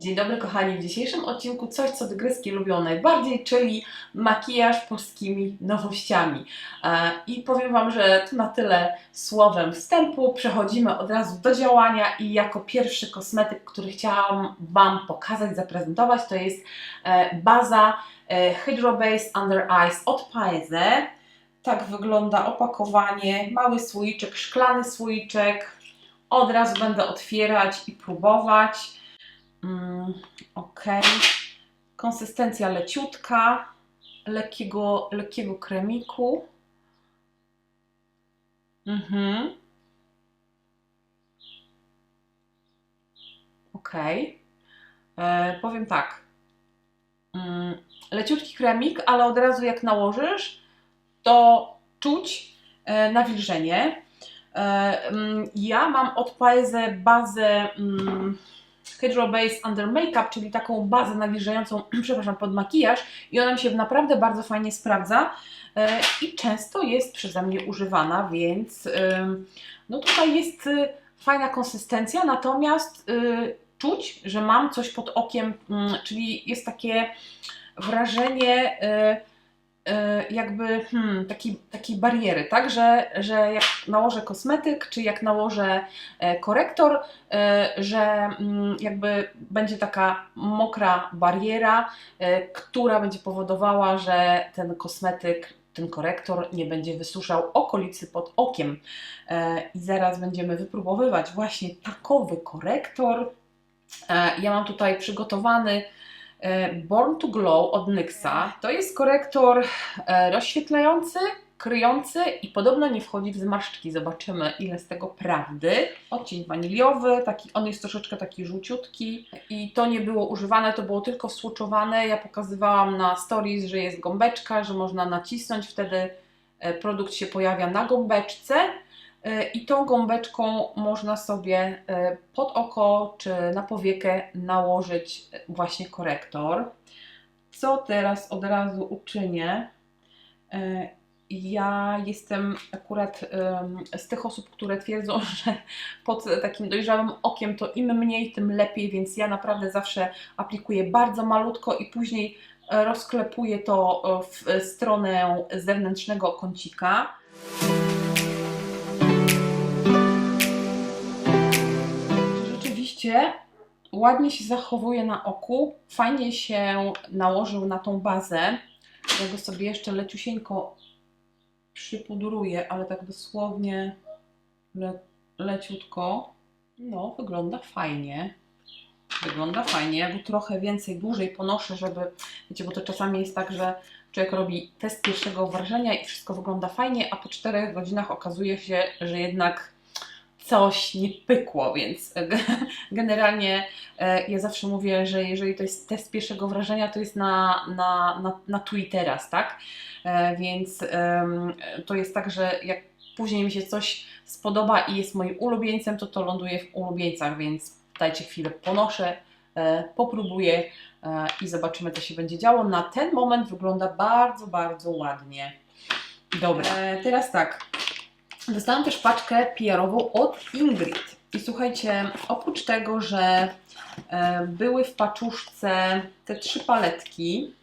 Dzień dobry kochani, w dzisiejszym odcinku coś, co tygryski lubią najbardziej, czyli makijaż polskimi nowościami. E, I powiem Wam, że to na tyle słowem wstępu. Przechodzimy od razu do działania i jako pierwszy kosmetyk, który chciałam Wam pokazać, zaprezentować, to jest e, baza e, Hydro Base Under Eyes od Paese. Tak wygląda opakowanie, mały słoiczek, szklany słoiczek. Od razu będę otwierać i próbować. Mm, ok. Konsystencja leciutka, lekkiego, lekkiego kremiku. Mhm. Ok. E, powiem tak. Mm, leciutki kremik, ale od razu jak nałożysz, to czuć e, nawilżenie. E, mm, ja mam od Paese bazę. Mm, Hydro Base Under Makeup, czyli taką bazę nawilżającą, przepraszam, pod makijaż i ona mi się naprawdę bardzo fajnie sprawdza e, i często jest przeze mnie używana, więc no tutaj jest e, fajna konsystencja, natomiast czuć, że mam coś pod okiem, mm, czyli jest takie wrażenie E, jakby hmm, takiej, takiej bariery, tak, że, że jak nałożę kosmetyk, czy jak nałożę e, korektor, e, że mm, jakby będzie taka mokra bariera, która będzie powodowała, że ten kosmetyk, ten korektor nie będzie wysuszał okolicy pod okiem. I zaraz będziemy wypróbowywać właśnie takowy korektor. Ja mam tutaj przygotowany E, Born to Glow od NYXa to jest korektor e, rozświetlający, kryjący i podobno nie wchodzi w zmarszczki. Zobaczymy, ile z tego prawdy. Odcień waniliowy, taki, on jest troszeczkę taki żółciutki i to nie było używane, to było tylko słuczowane. Ja pokazywałam na stories, że jest gąbeczka, że można nacisnąć, wtedy e, produkt się pojawia na gąbeczce. E, I tą gąbeczką można sobie e, pod oko czy na powiekę nałożyć właśnie korektor. Co teraz od razu uczynię? E, ja jestem akurat z tych osób, które twierdzą, że pod takim dojrzałym okiem to im mniej, tym lepiej, więc ja naprawdę zawsze aplikuję bardzo malutko i później rozklepuję to w stronę zewnętrznego kącika. Ładnie się zachowuje na oku, fajnie się nałożył na tą bazę. Ja go sobie jeszcze leciusieńko przypudruję, ale tak dosłownie le, leciutko. No, wygląda fajnie. Wygląda fajnie. Ja go trochę więcej, dłużej ponoszę, żeby, wiecie, bo to czasami jest tak, że człowiek robi test pierwszego wrażenia i wszystko wygląda fajnie, a po 4 godzinach okazuje się, że jednak coś nie pykło, więc generalnie e, ja zawsze mówię, że jeżeli to jest test pierwszego wrażenia, to jest na, na, na, na tu i teraz, tak? E, więc to jest tak, że jak później mi się coś spodoba i jest moim ulubieńcem, to to ląduje w ulubieńcach, więc dajcie chwilę, ponoszę, e, popróbuję i zobaczymy, co się będzie działo. Na ten moment wygląda bardzo, bardzo ładnie. Dobra, teraz tak, Dostałam też paczkę PR-ową od Ingrid. I słuchajcie, oprócz tego, że e, były w paczuszce te trzy paletki,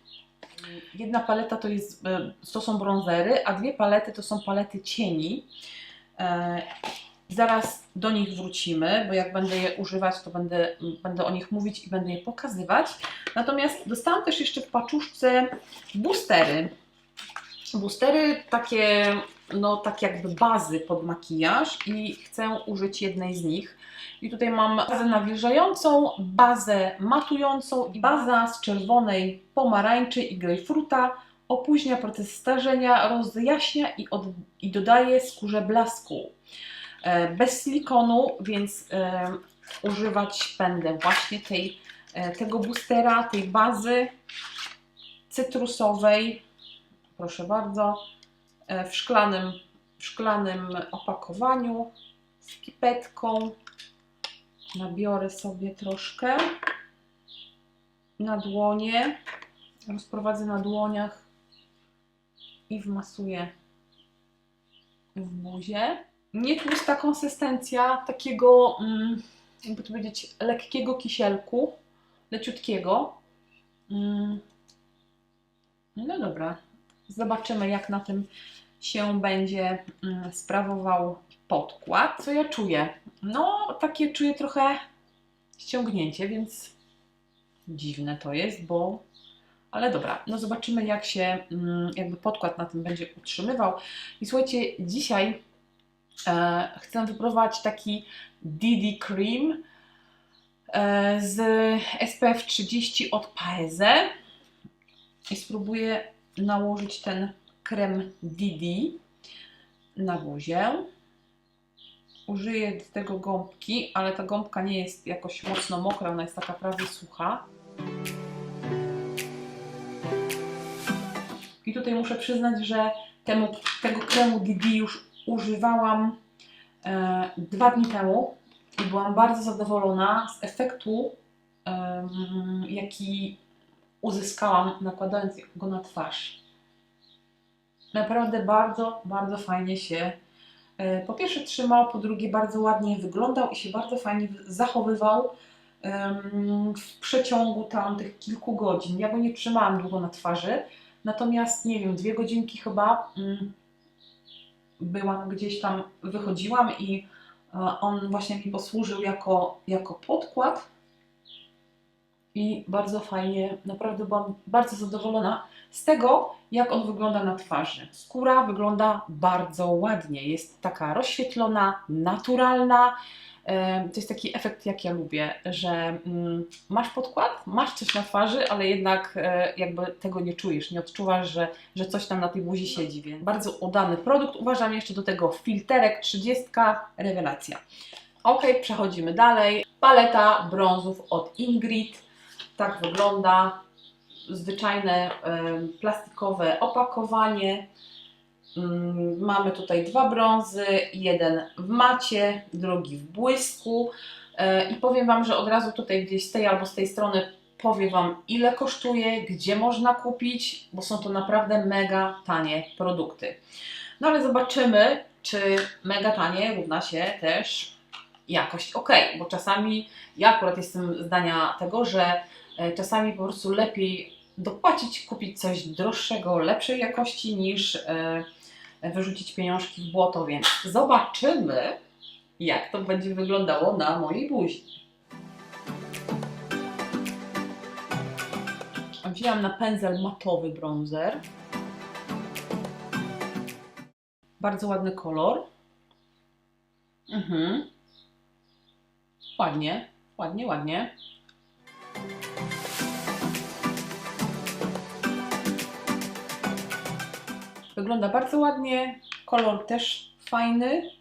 jedna paleta to, jest, e, to są bronzery, a dwie palety to są palety cieni. E, zaraz do nich wrócimy, bo jak będę je używać, to będę, będę o nich mówić i będę je pokazywać. Natomiast dostałam też jeszcze w paczuszce boostery. Boostery takie no tak jakby bazy pod makijaż i chcę użyć jednej z nich. I tutaj mam bazę nawilżającą, bazę matującą i baza z czerwonej pomarańczy i grejpfruta opóźnia proces starzenia, rozjaśnia i, od, i dodaje skórze blasku. E, bez silikonu, więc e, używać będę właśnie tej, e, tego boostera, tej bazy cytrusowej. Proszę bardzo w szklanym, w szklanym opakowaniu z pipetką. Nabiorę sobie troszkę na dłonie, rozprowadzę na dłoniach i wmasuję w buzie. Nie tłusta konsystencja takiego, mm, jakby to powiedzieć, lekkiego kisielku. leciutkiego. Mm. No dobra, zobaczymy jak na tym się będzie mm, sprawował podkład. Co ja czuję? No, takie czuję trochę ściągnięcie, więc dziwne to jest, bo. Ale dobra, no zobaczymy, jak się mm, jakby podkład na tym będzie utrzymywał. I słuchajcie, dzisiaj e, chcę wypróbować taki DD Cream e, z SPF 30 od Paese i spróbuję nałożyć ten krem DD na buzię. Użyję do tego gąbki, ale ta gąbka nie jest jakoś mocno mokra, ona jest taka prawie sucha. I tutaj muszę przyznać, że temu, tego kremu DD już używałam e, dwa dni temu i byłam bardzo zadowolona z efektu, em, jaki uzyskałam nakładając go na twarz. Naprawdę bardzo, bardzo fajnie się e, po pierwsze trzymał, po drugie bardzo ładnie wyglądał i się bardzo fajnie zachowywał w przeciągu tam tych kilku godzin. Ja go nie trzymałam długo na twarzy, natomiast nie wiem, dwie godzinki chyba mm, byłam gdzieś tam, wychodziłam i e, on właśnie mi posłużył jako, jako podkład i bardzo fajnie, naprawdę byłam bardzo zadowolona z tego, jak on wygląda na twarzy. Skóra wygląda bardzo ładnie, jest taka rozświetlona, naturalna. To jest taki efekt, jak ja lubię, że mm, masz podkład, masz coś na twarzy, ale jednak e, jakby tego nie czujesz, nie odczuwasz, że, że coś tam na tej buzi siedzi, więc bardzo udany produkt. Uważam jeszcze do tego filterek 30, rewelacja. Ok, przechodzimy dalej. Paleta brązów od Ingrid. Tak wygląda. Zwyczajne plastikowe opakowanie. Mm, Mamy tutaj dwa brązy, jeden w macie, drugi w błysku. E, I powiem Wam, że od razu tutaj gdzieś z tej albo z tej strony powiem Wam, ile kosztuje, gdzie można kupić, bo są to naprawdę mega tanie produkty. No ale zobaczymy, czy mega tanie równa się też jakość ok, bo czasami ja akurat jestem zdania tego, że czasami po prostu lepiej dopłacić, kupić coś droższego, lepszej jakości niż e, wyrzucić pieniążki w błoto, więc zobaczymy, jak to będzie wyglądało na mojej buzi. Wzięłam na pędzel matowy bronzer. Bardzo ładny kolor. Mhm. Ładnie, ładnie, ładnie. Wygląda bardzo ładnie. Kolor też fajny.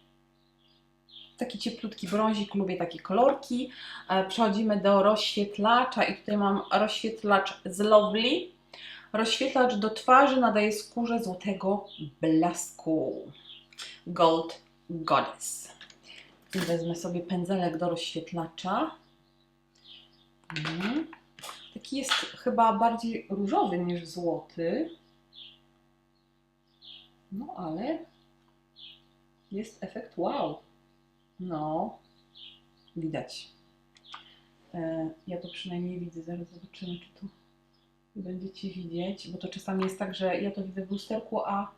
Taki cieplutki brązik, lubię takie kolorki. E, Przechodzimy do rozświetlacza i tutaj mam rozświetlacz z Lovely. Rozświetlacz do twarzy nadaje skórze złotego blasku. Gold Goddess. I wezmę sobie pędzelek do rozświetlacza. Mhm. Taki jest chyba bardziej różowy niż złoty. No ale jest efekt wow. No, widać. E, ja to przynajmniej widzę. Zaraz zobaczymy, czy tu będziecie widzieć, bo to czasami jest tak, że ja to widzę w lusterku, a,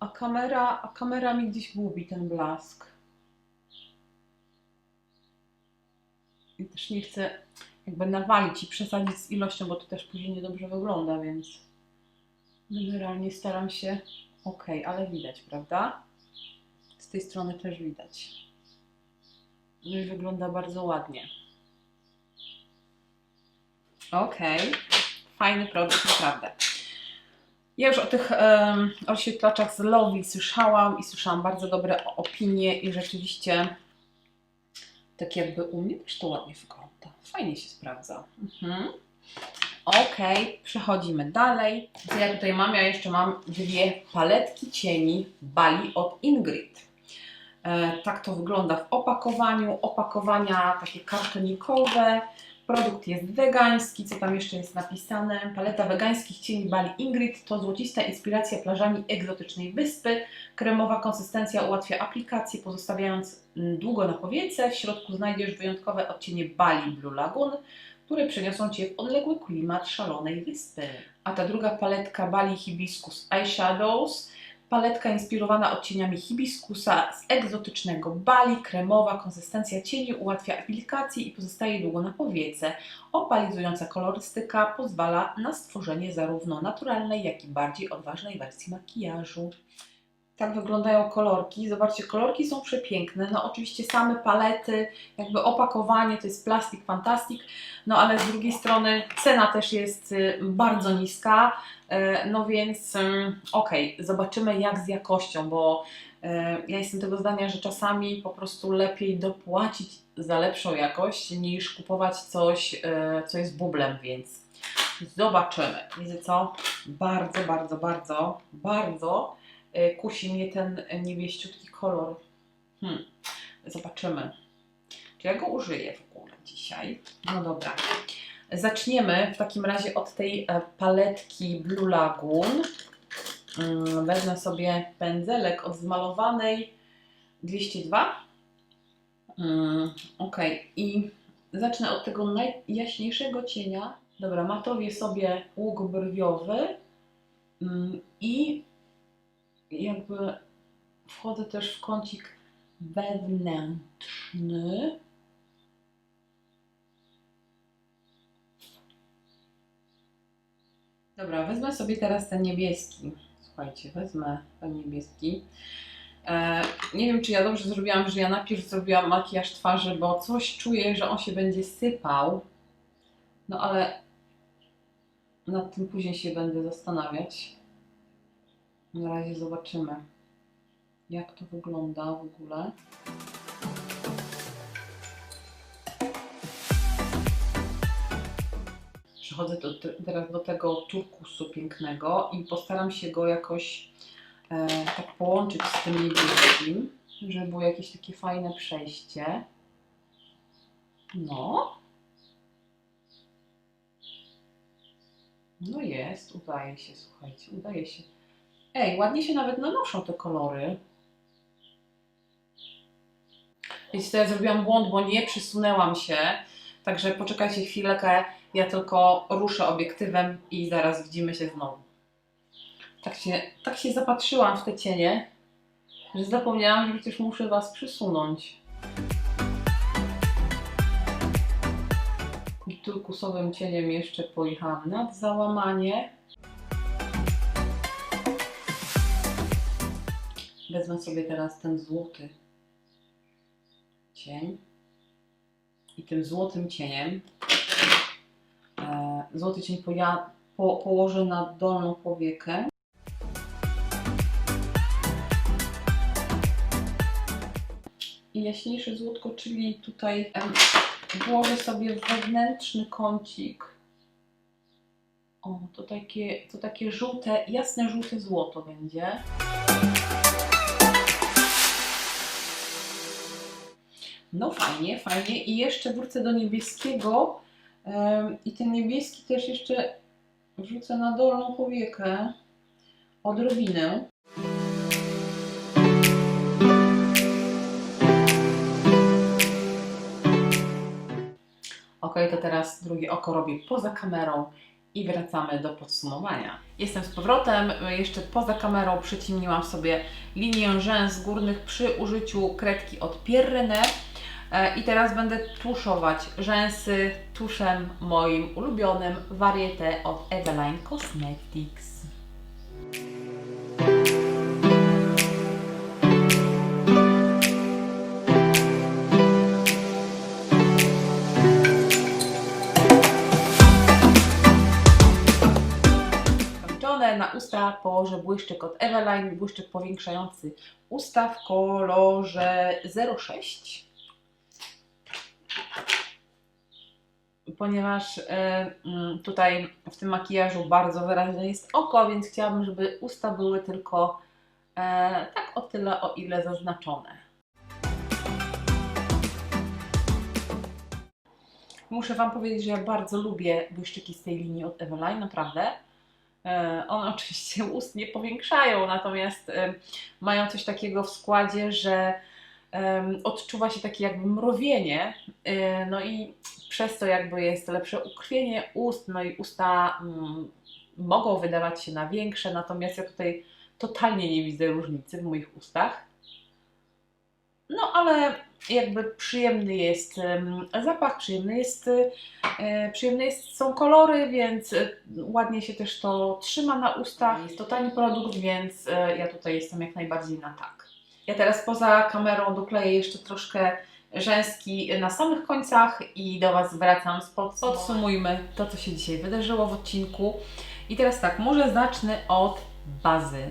a, kamera, a kamera mi gdzieś gubi ten blask. I też nie chcę jakby nawalić i przesadzić z ilością, bo to też później niedobrze wygląda, więc generalnie staram się ok, ale widać, prawda? Z tej strony też widać. No i wygląda bardzo ładnie. Ok, fajny produkt, naprawdę. Ja już o tych em, oświetlaczach z Lowi słyszałam i słyszałam bardzo dobre opinie i rzeczywiście tak jakby u mnie też to ładnie wygląda. Fajnie się sprawdza. Mhm. Ok, przechodzimy dalej. Co ja tutaj mam? Ja jeszcze mam dwie paletki cieni Bali od Ingrid. E, tak to wygląda w opakowaniu. Opakowania takie kartonikowe. Produkt jest wegański. Co tam jeszcze jest napisane? Paleta wegańskich cieni Bali Ingrid to złocista inspiracja plażami egzotycznej wyspy. Kremowa konsystencja ułatwia aplikację, pozostawiając mm, długo na powiece. W środku znajdziesz wyjątkowe odcienie Bali Blue Lagoon. Które przeniosą Cię w odległy klimat szalonej wyspy. A ta druga paletka Bali Hibiscus Eyeshadows, paletka inspirowana odcieniami hibiskusa z egzotycznego Bali, kremowa konsystencja cieni ułatwia aplikację i pozostaje długo na powiece. Opalizująca kolorystyka pozwala na stworzenie zarówno naturalnej, jak i bardziej odważnej wersji makijażu. Tak wyglądają kolorki. Zobaczcie, kolorki są przepiękne. No oczywiście same palety, jakby opakowanie to jest plastik fantastik, no ale z drugiej strony cena też jest y, bardzo niska. E, No więc ym, okej, zobaczymy jak z jakością, bo ja jestem tego zdania, że czasami po prostu lepiej dopłacić za lepszą jakość niż kupować coś, co jest bublem, więc zobaczymy. Wiecie co? Bardzo, bardzo, bardzo, bardzo kusi mnie ten niebieściutki kolor. Hmm. Zobaczymy. Czy ja go użyję w ogóle dzisiaj? No dobra. Zaczniemy w takim razie od tej e, paletki Blue Lagoon. Mm, Wezmę sobie pędzelek od zmalowanej 202. Mm, Ok, i zacznę od tego najjaśniejszego cienia. Dobra, matowię sobie łuk brwiowy mm, i jakby wchodzę też w kącik wewnętrzny. Dobra, wezmę sobie teraz ten niebieski. Słuchajcie, wezmę ten niebieski. E, nie wiem, czy ja dobrze zrobiłam, że ja najpierw zrobiłam makijaż twarzy, bo coś czuję, że on się będzie sypał. No ale nad tym później się będę zastanawiać. Na razie zobaczymy, jak to wygląda w ogóle. Przechodzę do, teraz do tego turkusu pięknego i postaram się go jakoś e, tak połączyć z tym niebieskim, żeby było jakieś takie fajne przejście. No. No jest, udaje się, słuchajcie, udaje się. Ej, ładnie się nawet nanoszą te kolory. Wiecie, to ja zrobiłam błąd, bo nie przysunęłam się. Także poczekajcie chwilkę, ja tylko ruszę obiektywem i zaraz widzimy się znowu. Tak się, tak się zapatrzyłam w te cienie, że zapomniałam, że przecież muszę Was przysunąć. I turkusowym cieniem jeszcze pojechałam nad załamanie. Wezmę sobie teraz ten złoty cień i tym złotym cieniem e, złoty cień po, położę na dolną powiekę. I jaśniejsze złotko, czyli tutaj em, włożę sobie wewnętrzny kącik. O, to takie, to takie żółte, jasne żółte złoto będzie. No fajnie, fajnie. I jeszcze wrócę do niebieskiego. I ten niebieski też jeszcze wrzucę na dolną powiekę. Odrobinę. Ok, to teraz drugie oko robię poza kamerą i wracamy do podsumowania. Jestem z powrotem, jeszcze poza kamerą przyciemniłam sobie linię rzęs górnych przy użyciu kredki od Pierre E, I teraz będę tuszować rzęsy tuszem moim ulubionym Varieté od Eveline Cosmetics. Na usta położę błyszczyk od Eveline, błyszczyk powiększający usta w kolorze 06. ponieważ y, mm, tutaj w tym makijażu bardzo wyraźne jest oko, więc chciałabym, żeby usta były tylko e, tak o tyle, o ile zaznaczone. Muszę Wam powiedzieć, że ja bardzo lubię błyszczyki z tej linii od Eveline, naprawdę. E, One oczywiście ust nie powiększają, natomiast e, mają coś takiego w składzie, że odczuwa się takie jakby mrowienie. E, No i przez to jakby jest lepsze ukrwienie ust, no i usta mm, mogą wydawać się na większe, natomiast ja tutaj totalnie nie widzę różnicy w moich ustach. No ale jakby przyjemny jest zapach, przyjemny jest, e, przyjemne jest, są kolory, więc e, ładnie się też to trzyma na ustach. Jest to tani produkt, więc ja tutaj jestem jak najbardziej na tak. Ja teraz poza kamerą dokleję jeszcze troszkę rzęski na samych końcach i do Was wracam z pod... Podsumujmy to, co się dzisiaj wydarzyło w odcinku. I teraz tak, może zacznę od bazy.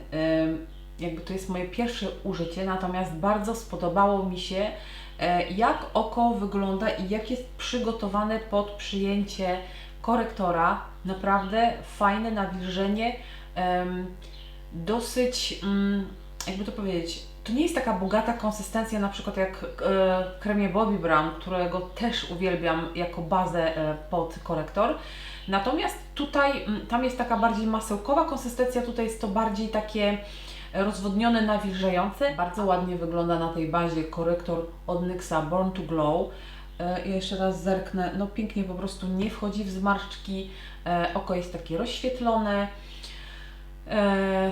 Jakby to jest moje pierwsze użycie, natomiast bardzo spodobało mi się, e, jak oko wygląda i jak jest przygotowane pod przyjęcie korektora. Naprawdę fajne nawilżenie, dosyć, mm, jakby to powiedzieć, to nie jest taka bogata konsystencja, na przykład jak e, kremie Bobbi Brown, którego też uwielbiam jako bazę e, pod korektor. Natomiast tutaj, mm, tam jest taka bardziej masełkowa konsystencja, tutaj jest to bardziej takie rozwodnione, nawilżające. Bardzo ładnie wygląda na tej bazie korektor od NYXa Born to Glow. E, jeszcze raz zerknę, no pięknie po prostu nie wchodzi w zmarszczki, e, oko jest takie rozświetlone. E,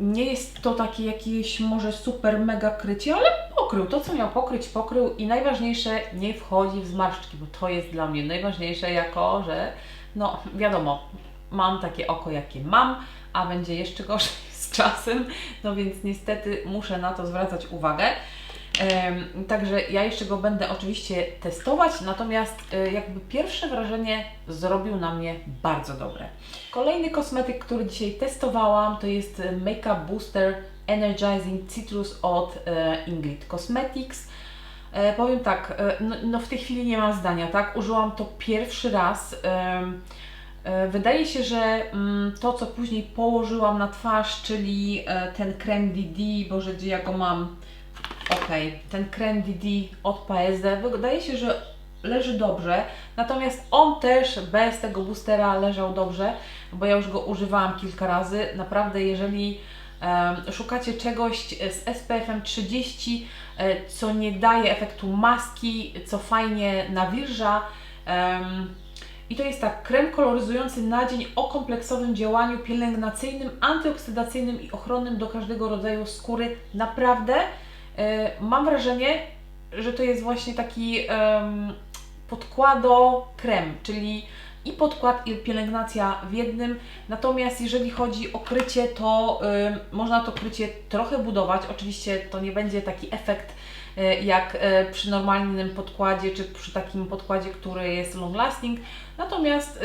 Nie jest to takie jakieś może super mega krycie, ale pokrył. To co miał pokryć, pokrył i najważniejsze nie wchodzi w zmarszczki, bo to jest dla mnie najważniejsze jako, że no wiadomo, mam takie oko jakie mam, a będzie jeszcze gorzej z czasem, no więc niestety muszę na to zwracać uwagę. Także ja jeszcze go będę oczywiście testować, natomiast e, jakby pierwsze wrażenie zrobił na mnie bardzo dobre. Kolejny kosmetyk, który dzisiaj testowałam, to jest e, Makeup Booster Energizing Citrus od e, Ingrid Cosmetics. Powiem tak, no, no w tej chwili nie mam zdania, tak? Użyłam to pierwszy raz. Wydaje się, że mm, to, co później położyłam na twarz, czyli ten krem DD, Boże, gdzie ja go mam? Okej, ten krem DD od PSD, wydaje się, że leży dobrze, natomiast on też bez tego boostera leżał dobrze, bo ja już go używałam kilka razy. Naprawdę, jeżeli em, szukacie czegoś z SPF-em 30, e, co nie daje efektu maski, co fajnie nawilża, em, i to jest tak, krem koloryzujący na dzień o kompleksowym działaniu pielęgnacyjnym, antyoksydacyjnym i ochronnym do każdego rodzaju skóry. Naprawdę mam wrażenie, że to jest właśnie taki em, podkłado krem, czyli i podkład, i pielęgnacja w jednym. Natomiast jeżeli chodzi o krycie, to można to krycie trochę budować. Oczywiście to nie będzie taki efekt y, jak y, przy normalnym podkładzie, czy przy takim podkładzie, który jest long lasting. Natomiast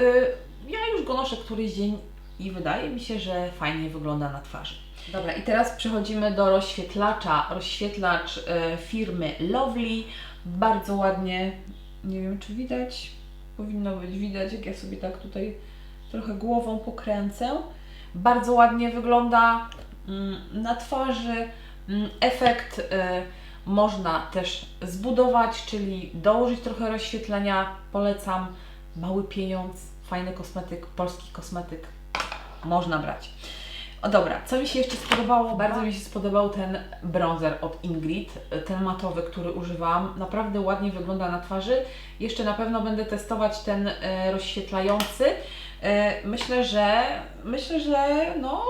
ja już go noszę któryś dzień i wydaje mi się, że fajnie wygląda na twarzy. Dobra, i teraz przechodzimy do rozświetlacza. Rozświetlacz y, firmy Lovely. Bardzo ładnie, nie wiem czy widać, powinno być widać, jak ja sobie tak tutaj trochę głową pokręcę. Bardzo ładnie wygląda mm, na twarzy. Mm, Efekt y, można też zbudować, czyli dołożyć trochę rozświetlenia. Polecam. Mały pieniądz, fajny kosmetyk, polski kosmetyk. Można brać. O dobra, co mi się jeszcze spodobało? Bardzo mi się spodobał ten bronzer od Ingrid, ten matowy, który używałam. Naprawdę ładnie wygląda na twarzy. Jeszcze na pewno będę testować ten e, rozświetlający. E, myślę, że myślę, że no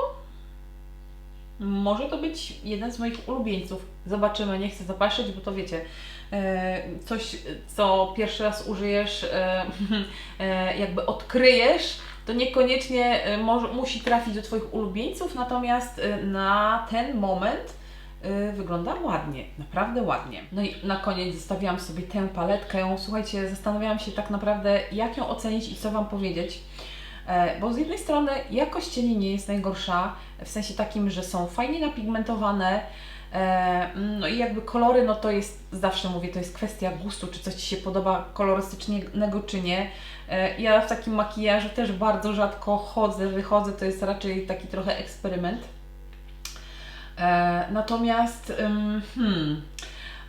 może to być jeden z moich ulubieńców. Zobaczymy, nie chcę zapaszyć, bo to wiecie, coś, co pierwszy raz użyjesz, jakby odkryjesz, to niekoniecznie e, może, musi trafić do Twoich ulubieńców, natomiast e, na ten moment e, wygląda ładnie, naprawdę ładnie. No i na koniec zostawiłam sobie tę paletkę. Słuchajcie, zastanawiałam się tak naprawdę, jak ją ocenić i co Wam powiedzieć. E, Bo z jednej strony jakość cieni nie jest najgorsza, w sensie takim, że są fajnie napigmentowane, no i jakby kolory, no to jest, zawsze mówię, to jest kwestia gustu, czy coś Ci się podoba kolorystycznego, czy nie. E, Ja w takim makijażu też bardzo rzadko chodzę, wychodzę, to jest raczej taki trochę eksperyment. E, Natomiast hmm,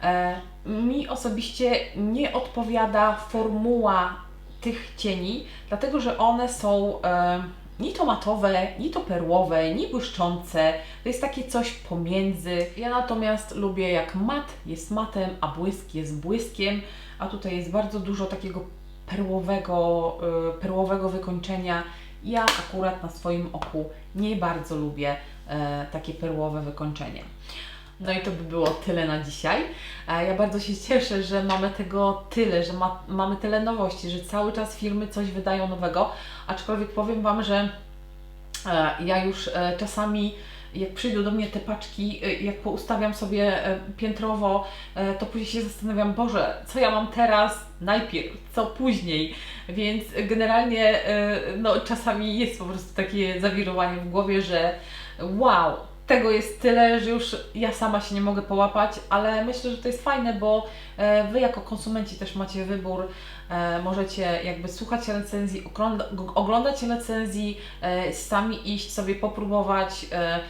e, mi osobiście nie odpowiada formuła tych cieni, dlatego że one są e, ni to matowe, ni to perłowe, ni błyszczące. To jest takie coś pomiędzy. Ja natomiast lubię jak mat jest matem, a błysk jest błyskiem, a tutaj jest bardzo dużo takiego perłowego, y, perłowego wykończenia. Ja akurat na swoim oku nie bardzo lubię e, takie perłowe wykończenie. No i to by było tyle na dzisiaj. E, Ja bardzo się cieszę, że mamy tego tyle, że ma, mamy tyle nowości, że cały czas firmy coś wydają nowego. Aczkolwiek powiem Wam, że e, ja już e, czasami jak przyjdą do mnie te paczki, jak poustawiam sobie piętrowo, to później się zastanawiam, Boże, co ja mam teraz najpierw, co później. Więc generalnie no, czasami jest po prostu takie zawirowanie w głowie, że wow, tego jest tyle, że już ja sama się nie mogę połapać, ale myślę, że to jest fajne, bo e, Wy jako konsumenci też macie wybór. E, Możecie jakby słuchać recenzji, ogląda, oglądać recenzji, e, sami iść sobie popróbować, e,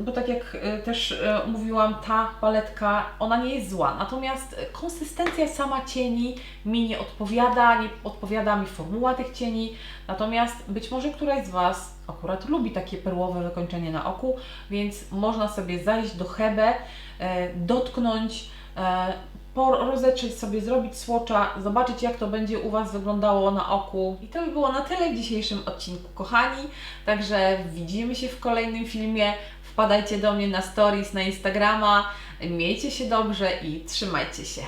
bo tak jak też mówiłam, ta paletka, ona nie jest zła, natomiast konsystencja sama cieni mi nie odpowiada, nie odpowiada mi formuła tych cieni, natomiast być może któraś z Was akurat lubi takie perłowe wykończenie na oku, więc można sobie zajść do Hebe, dotknąć, rozetrzeć sobie, zrobić swatcha, zobaczyć jak to będzie u Was wyglądało na oku. I to by było na tyle w dzisiejszym odcinku, kochani. Także widzimy się w kolejnym filmie. Wpadajcie do mnie na stories, na Instagrama. Miejcie się dobrze i trzymajcie się.